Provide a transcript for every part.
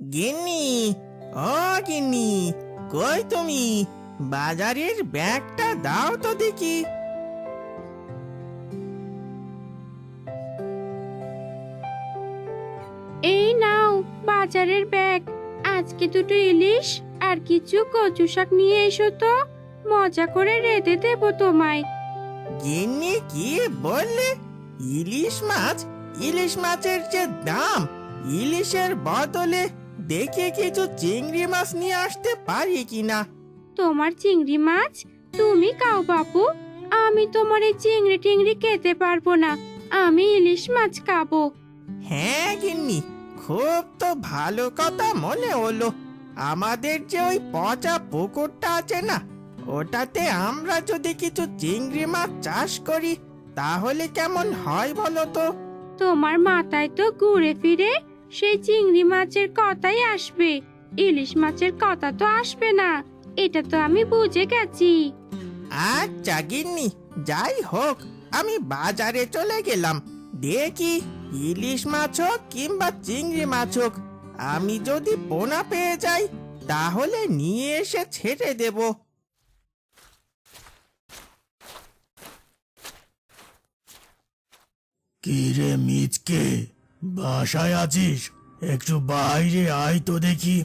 গিন্নি ও গিন্নি কই তুমি? বাজারের ব্যাগটা দাও তো দেখি। এই নাও বাজারের ব্যাগ। আজকে দুটো ইলিশ আর কিছু কচু শাক নিয়ে এসো তো। মজা করে রেঁধে দেবো তোমায়। গিন্নি কি বললে? ইলিশ মাছ ইলিশ মাছের যে দাম ইলিশের বদলে দেখে কিছু চিংড়ি মাছ নিয়ে আসতে পারি কিনা? তোমার চিংড়ি মাছ? তুমি খাও বাপু। আমি তোমার এই চিংড়ি টিংড়ি খেতে পারব না। আমি ইলিশ মাছ খাব। হ্যাঁ গিন্নি খুব তো ভালো কথা মনে হলো। আমাদের যে ওই পচা পুকুরটা আছে না ওটাতে আমরা যদি কিছু চিংড়ি মাছ চাষ করি তাহলে কেমন হয় বলো তো? তোমার মাথায় তো ঘুরে ফিরে সেই চিংড়ি মাছের কথাই আসবে। ইলিশ মাছের কথা তো আসবে না। এটা তো আমি বুঝে গেছি। আচ্ছা গিন্নি যাই হোক আমি বাজারে চলে গেলাম। দেখি ইলিশ মাছ হোক কিংবা চিংড়ি মাছ হোক আমি যদি পোনা পেয়ে যাই তাহলে নিয়ে এসে ছেড়ে দেব। কি রে মিচকে বাসায় আছিস? একটু বাইরে আয় তো দেখি।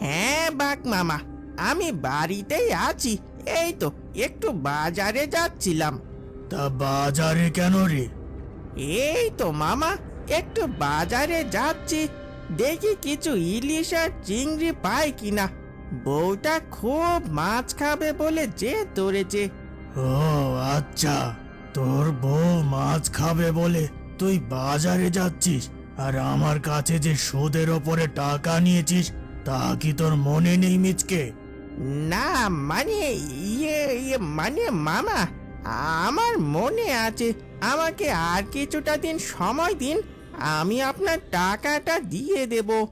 হ্যাঁ বাঘ মামা আমি বাড়িতেই আছি। এই তো একটু বাজারে যাচ্ছিলাম। তা বাজারে কেন রে? এই তো মামা একটু বাজারে যাচ্ছি। দেখি কিছু ইলিশ আর চিংড়ি পাই কিনা। বউটা খুব মাছ খাবে বলে যে ধরেছে ও আচ্ছা। তোর বউ মাছ খাবে বলে তুই বাজারে যাচ্ছিস আর আমার কাছে যে সুদের ওপরে টাকা নিয়েছিস তা কি তোর মনে নেই মিচকে? না মানে ইয়ে ইয়ে মানে মামা আমার মনে আছে। আমাকে আর কিছুটা দিন সময় দিন আমি আপনার টাকাটা দিয়ে দেব।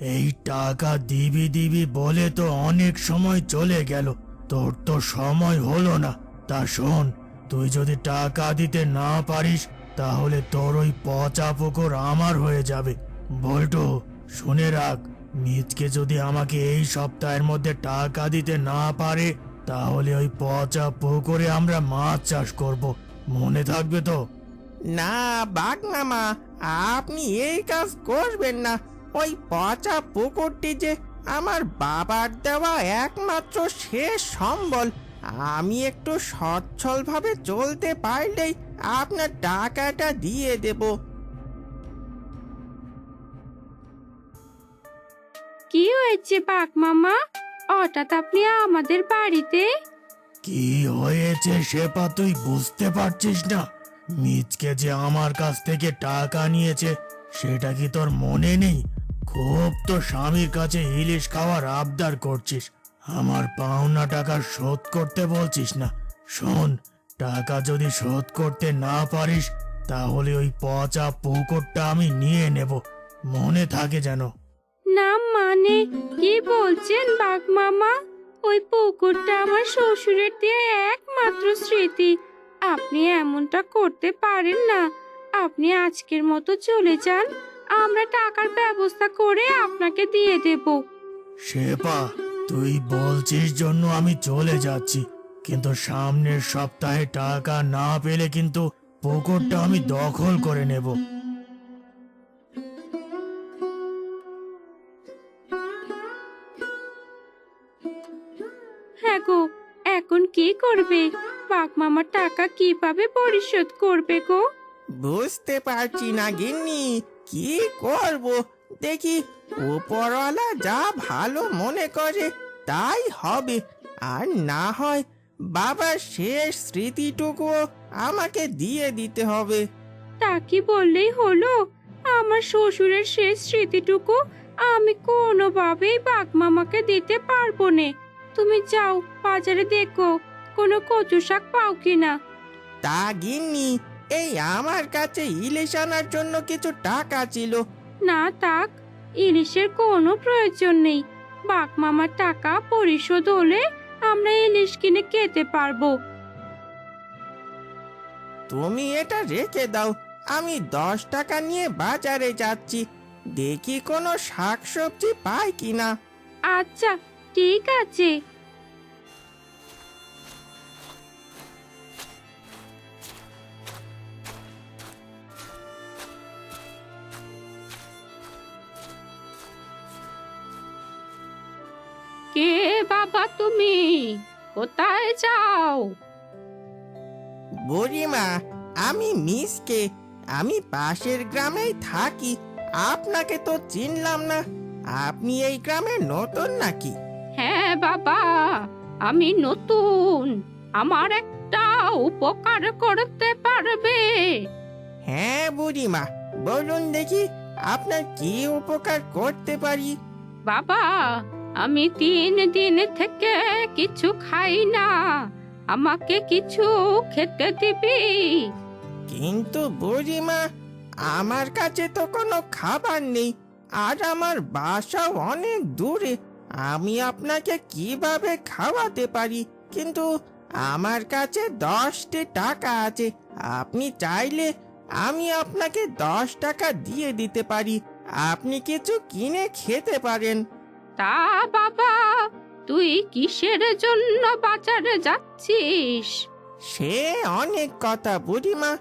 এই টাকা দিবি দিবি বলে তো অনেক সময় চলে গেল। তোর তো সময় হলো না। তা শোন, তুই যদি টাকা দিতে না পারিস, তাহলে তোর ওই পচা পুকুর আমার হয়ে যাবে। বল্টু, শুনে রাখ মিজকে যদি আমাকে এই সপ্তাহের মধ্যে টাকা দিতে না পারে, তাহলে ওই পচা পুকুরে আমরা মাছ চাষ করব। মনে থাকবে তো? না, বাঘ মামা, আপনি এই কাজ করবেন না। ওই পচা পুকুরটি যে আমার বাবার দেওয়া একমাত্র শেষ সম্বল আমি একটু সচ্ছলভাবে চলতে পারলেই আপনার টাকাটা দিয়ে দেব। কি হয়েছে বাঘ মামা? হঠাৎ আপনি আমাদের বাড়িতে? কি হয়েছে সেপা তুই বুঝতে পারছিস না? মিজকে যে আমার কাছ থেকে টাকা নিয়েছে সেটা কি তোর মনে নেই? খুব তো স্বামীর কাছে ইলিশ খাওয়ার আবদার করছিস। আমার পাওনা টাকা শোধ করতে বলছিস না। শোন, টাকা যদি শোধ করতে না পারিস, তাহলে ওই পচা পুকুরটা আমি নিয়ে নেব। মনে থাকে যেন। না মানে? কি বলছেন বাঘ মামা? ওই পুকুরটা আমার শ্বশুরের দিয়ে একমাত্র স্মৃতি। আপনি এমনটা করতে পারেন না। আপনি আজকের মতো চলে যান। আমরা টাকার ব্যবস্থা করে আপনাকে দিয়ে দেব। শেপা তুই বলছিস জন্য আমি চলে যাচ্ছি কিন্তু সামনের সপ্তাহে টাকা না পেলে কিন্তু পুকুরটা আমি দখল করে নেব। হ্যাঁ গো এখন কি করবে? বাঘ মামার টাকা কীভাবে পরিশোধ করবে গো? বুঝতে পারছি না গিন্নি। কি করব? দেখি উপরওয়ালা যা ভালো মনে করে তাই হবে। আর না হয় বাবার শেষ স্মৃতিটুকুও আমাকে দিয়ে দিতে হবে। তা কি বললেই হলো? আমার শ্বশুরের শেষ স্মৃতিটুকু আমি কোনোভাবেই বাঘ মামাকে দিতে পারব না। তুমি যাও বাজারে দেখো কোনো কচু শাক পাও কিনা। তা গিন্নি এই আমার কাছে ইলিশ আনার জন্য কিছু টাকা ছিল। না তাক ইলিশের কোনো প্রয়োজন নেই। বাঘ মামার টাকা পরিশোধ হলে আমরা ইলিশ কিনে খেতে পারব। তুমি এটা রেখে দাও। আমি দশ টাকা নিয়ে বাজারে যাচ্ছি। দেখি কোনো শাকসবজি পাই কিনা। আচ্ছা ঠিক আছে। বাবা তুমি কোথায় যাও? বুড়িমা আমি মিসকে আমি পাশের গ্রামেই থাকি আপনাকে তো চিনলাম না আপনি এই গ্রামে নতুন নাকি? হ্যাঁ বাবা আমি নতুন আমার একটা উপকার করতে পারবে। হ্যাঁ বুড়িমা বলুন দেখি আপনার কি উপকার করতে পারি? বাবা আমি তিন দিন থেকে কিছু খাই না। আমাকে কিছু খেতে দিবি? কিন্তু বুড়িমা, আমার কাছে তো কোনো খাবার নেই। আর আমার বাসাও অনেক দূরে। আমি আপনাকে কীভাবে খাওয়াতে পারি? কিন্তু আমার কাছে দশটি টাকা আছে। আপনি চাইলে আমি আপনাকে দশ টাকা দিয়ে দিতে পারি। আপনি কিছু কিনে খেতে পারেন। তা বাবা, তুই কিসের জন্য বাজারে যাচ্ছিস? সে অনেক কথা বুড়িমা।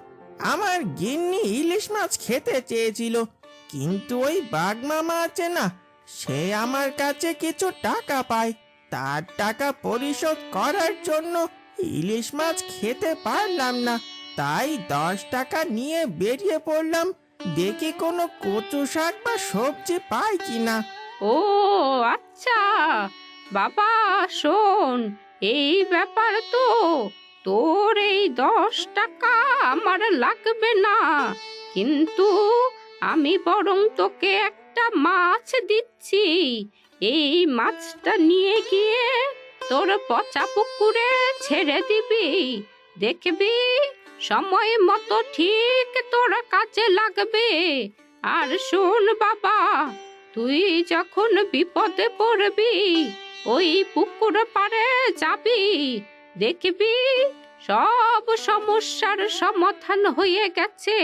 আমার গিন্নি ইলিশ মাছ খেতে চেয়েছিল, কিন্তু ওই বাগমামা আছে না, সে আমার কাছে কিছু টাকা পায়। তার টাকা পরিশোধ করার জন্য ইলিশ মাছ খেতে পারলাম না, তাই দশ টাকা নিয়ে বেরিয়ে পড়লাম। দেখি কোনো কচু শাক বা সবজি পাই কিনা। ও আচ্ছা। বাবা, শোন, এই ব্যাপার তো। তোর এই দশ টাকা আমার লাগবে না। কিন্তু আমি বরং তোকে একটা মাছ দিচ্ছি। এই মাছটা নিয়ে গিয়ে তোর পচা পুকুরে ছেড়ে দিবি। দেখবি, সময় মতো ঠিক তোর কাজে লাগবে। আর শোন বাবা তুই যখন বিপদে পড়বি ওই পুকুর পারে যাবি দেখবি সব সমস্যার সমাধান হয়ে গেছে।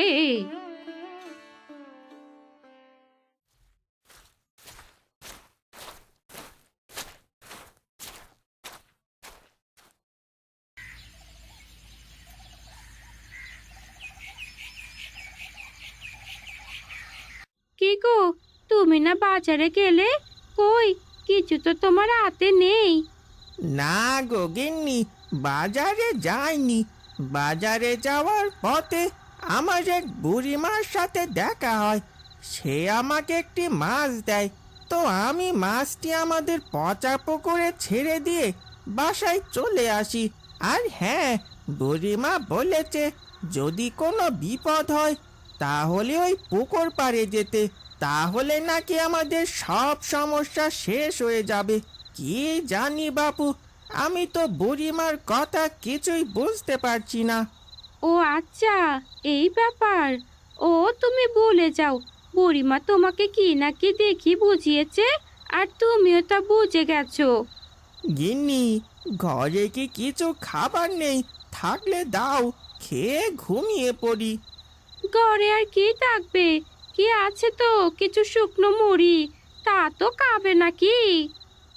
না বাজারে গেলে? কই? কিছু তো তোমার হাতে নেই। না গো গিন্নি, বাজারে যাইনি। বাজারে যাওয়ার পথে আমার এক বুড়িমার সাথে দেখা হয়। সে আমাকে একটি মাছ দেয়। তো আমি মাছটি আমাদের পচা পুকুরে ছেড়ে দিয়ে বাসায় চলে আসি। আর হ্যাঁ বুড়িমা বলেছে, যদি কোনো বিপদ হয়, তাহলে ওই পুকুর পাড়ে যেতে। তাহলে নাকি আমাদের সব সমস্যা শেষ হয়ে যাবে? কি জানি বাপু আমি তো বুড়িমার কথা কিছুই বুঝতে পারছি না। ও আচ্ছা এই ব্যাপার। ও তুমি বলে যাও বুড়িমা তোমাকে কি না কি দেখি বুঝিয়েছে আর তুমিও তা বুঝে গেছো। গিন্নি ঘরে কি কিছু খাবার নেই? থাকলে দাও খেয়ে ঘুমিয়ে পড়ি। ঘরে আর কি থাকবে? কি আছে তো? কিছু শুকনো মুড়ি। তা তো খাবে নাকি?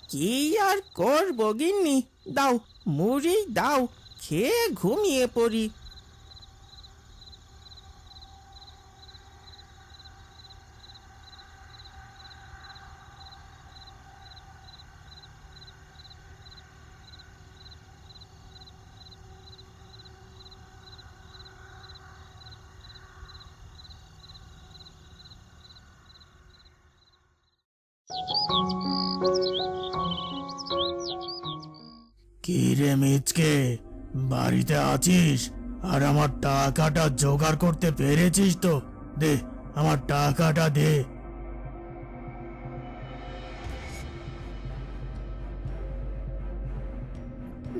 কি আর করব গিন্নি? দাও, মুড়ি দাও, খেয়ে ঘুমিয়ে পড়ি। কি মিচকে, বাড়িতে আছিস? আর আমার টাকাটা জোগাড় করতে পেরেছিস তো? দে, আমার টাকাটা দে।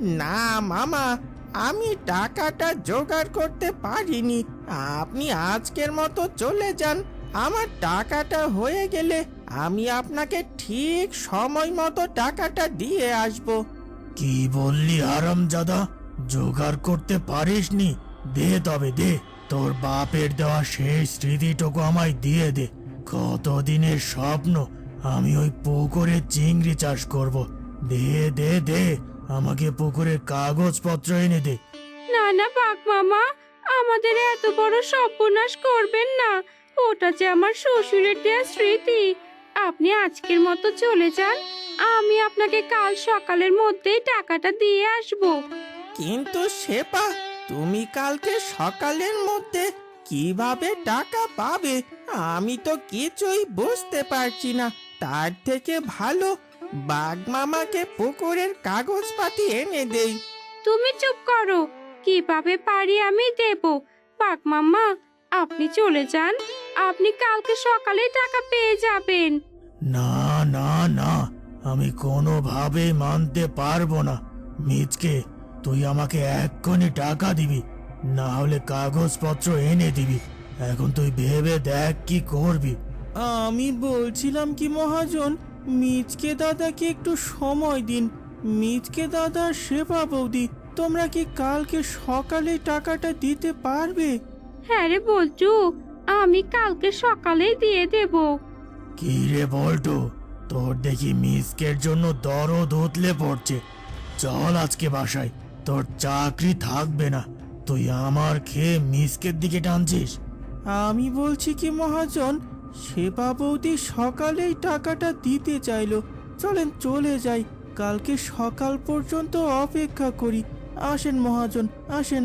না মামা, আমি টাকাটা জোগাড় করতে পারিনি। আপনি আজকের মতো চলে যান, আমার টাকাটা হয়ে গেলে আমি আপনাকে ঠিক সময় মতো টাকাটা দিয়ে আসব। কি বললি আরাম আরামজাদা? জোগাড় করতে পারিসনি। দে তবে দে। তোর বাপের দেওয়া সেই স্মৃতিটুকু আমায় দিয়ে দে। কতদিনের স্বপ্ন আমি ওই পুকুরে চিংড়ি চাষ করব। দে দে দে। আমাকে পুকুরের কাগজপত্র এনে দে। না না বাঘ মামা আমাদের এত বড় সর্বনাশ করবেন না। ওটা যে আমার শ্বশুরের দেয়া স্মৃতি। আপনি আজকের মতো চলে যান। আমি আপনাকে কাল সকালের মধ্যেই টাকাটা দিয়ে আসব। কিন্তু শেপা তুমি কালকে সকালের মধ্যে কীভাবে টাকা পাবে আমি তো কিছুই বুঝতে পারছি না। তার থেকে ভালো বাঘ মামাকে পুকুরের কাগজপাতি এনে দেই। তুমি চুপ করো। কীভাবে পারি আমি দেব? বাঘ মামা আপনি চলে যান। আপনি কালকে সকালে টাকা পেয়ে যাবেন। না না না আমি কোনোভাবেই মানতে পারব না। মিচকে তুই আমাকে এক্ষুনি টাকা দিবি না হলে কাগজপত্র এনে দিবি। এখন তুই ভেবে দেখ কি করবি। আমি বলছিলাম কি মহাজন মিচকে দাদাকে একটু সময় দিন। মিচকে দাদা শেফা বৌদি তোমরা কি কালকে সকালে টাকাটা দিতে পারবে? হ্যাঁ রে বলছু আমি কালকে সকালেই দিয়ে দেব। কি রে বল্টু? তোর দেখি মিসকের জন্য দরদ উতলে পড়ছে। চল আজকে বাসায়, তোর চাকরি থাকবে না। তুই আমার খেয়ে মিসকের দিকে টানছিস। আমি বলছি কি মহাজন, সেবা বৌদি সকালেই টাকাটা দিতে চাইলো। চলেন চলে যাই, কালকে সকাল পর্যন্ত অপেক্ষা করি। আসেন মহাজন, আসেন।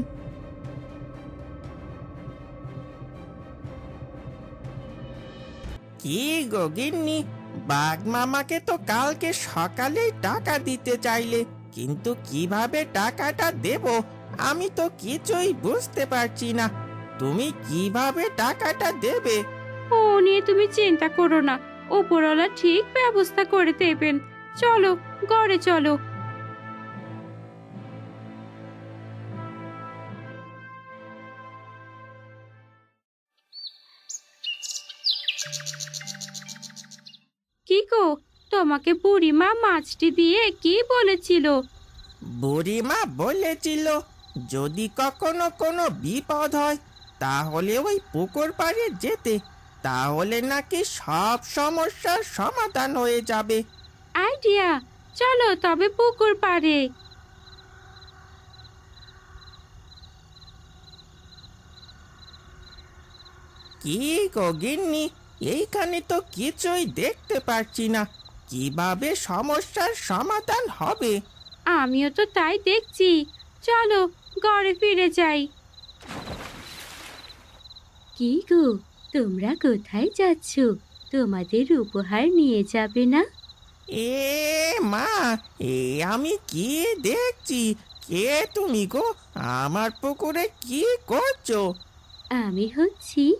কি গো বাঘ মামাকে তো কালকে সকালেই টাকা দিতে চাইলে, কিন্তু কীভাবে টাকাটা দেব? আমি তো কিছুই বুঝতে পারছি না। তুমি কীভাবে টাকাটা দেবে? ও নিয়ে তুমি চিন্তা করো না। ওপরওয়ালা ঠিক ব্যবস্থা করে দেবেন। চলো, ঘরে চলো। কি গো তোমাকে বুড়িমা মাছটি দিয়ে কি বলেছিল? বুড়িমা বলেছিল যদি কখনো কোনো বিপদ হয় তাহলে ওই পুকুর পাড়ে যেতে তাহলে নাকি সব সমস্যার সমাধান হয়ে যাবে। আইডিয়া চলো তবে পুকুর পাড়ে। কি গো গিন্নি এইখানে তো কিছুই দেখতে পারছি না। কীভাবে সমস্যার সমাধান হবে? আমিও তো তাই দেখছি। চলো ঘরে ফিরে যাই। কি গো তোমরা কোথায় যাচ্ছ? তোমাদের উপহার নিয়ে যাবে না? এ মা এ আমি কি দেখছি? কে তুমি গো? আমার পুকুরে কি করছ? আমি হচ্ছি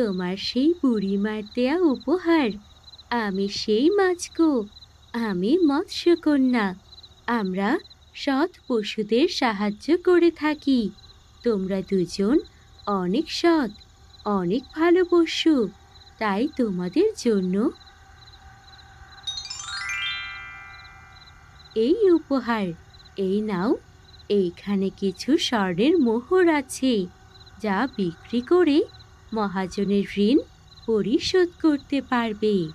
তোমার সেই বুড়িমার দেয়া উপহার। আমি সেই মাছ গো আমি মৎস্যকন্যা। আমরা সৎ পশুদের সাহায্য করে থাকি। তোমরা দুজন অনেক সৎ, অনেক ভালো পশু, তাই তোমাদের জন্য। এই উপহার, এই নাও, এইখানে কিছু স্বর্ণের মোহর আছে, যা বিক্রি করে মহাজনের ঋণ পরিশোধ করতে পারবে।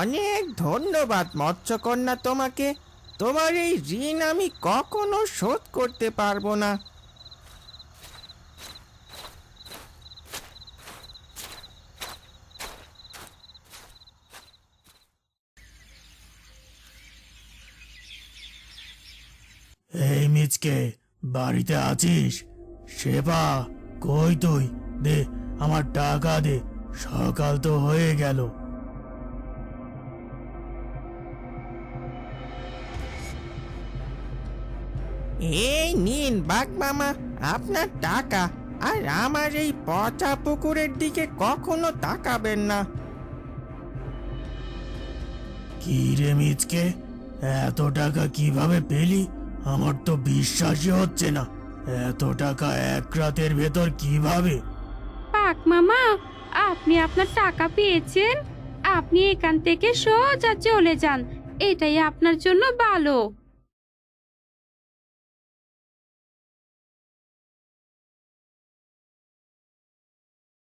অনেক ধন্যবাদ মৎস্যকন্যা তোমাকে। তোমার এই ঋণ আমি কখনো শোধ করতে পারব না। এই মিচকে বাড়িতে আছিস? সেবা কই তুই? দে আমার টাকা দে সকাল তো হয়ে গেল। এই নিন বাঘ মামা আপনার টাকা আর আমার এই পচা পুকুরের দিকে কখনো তাকাবেন না। কি রে মিচকে এত টাকা কীভাবে পেলি? আমার তো বিশ্বাসই হচ্ছে না এত টাকা এক রাতের ভেতর কীভাবে? পাক মামা। আপনি আপনার টাকা পেয়েছেন। আপনি এখান থেকে সোজা চলে যান। এটাই আপনার জন্য ভালো।